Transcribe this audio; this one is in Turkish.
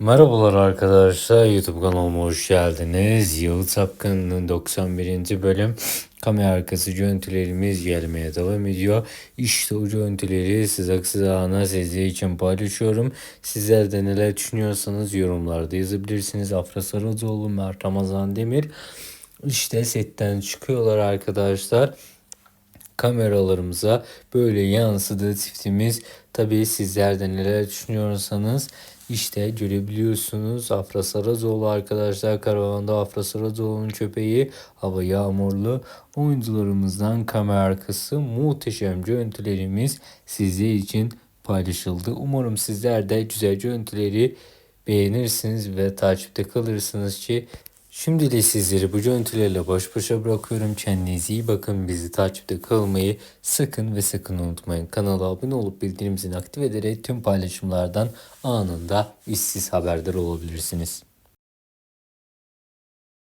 Merhabalar arkadaşlar YouTube kanalıma hoş geldiniz. Yıldız Hakkı'nın 91. bölüm kamera arkası görüntülerimiz gelmeye devam ediyor. İşte o görüntüleri size kısa ana sizler için paylaşıyorum. Sizler de neler düşünüyorsanız yorumlarda yazabilirsiniz. Afra Saracoğlu, Mert Ramazan Demir işte setten çıkıyorlar arkadaşlar kameralarımıza böyle yansıdı çiftimiz. Tabii sizler de neler düşünüyorsanız işte görebiliyorsunuz. Afra Saracoğlu arkadaşlar karavanda Afra Saracoğlu'nun köpeği hava yağmurlu oyuncularımızdan kamera arkası muhteşem görüntülerimiz sizler için paylaşıldı. Umarım sizler de güzel görüntüleri beğenirsiniz ve takipte kalırsınız ki Şimdi de sizleri bu görüntülerle baş başa bırakıyorum. Kendinize iyi bakın. Bizi takipte kalmayı sakın ve sakın unutmayın. Kanala abone olup bildirim zilini aktif ederek tüm paylaşımlardan anında işsiz haberdar olabilirsiniz.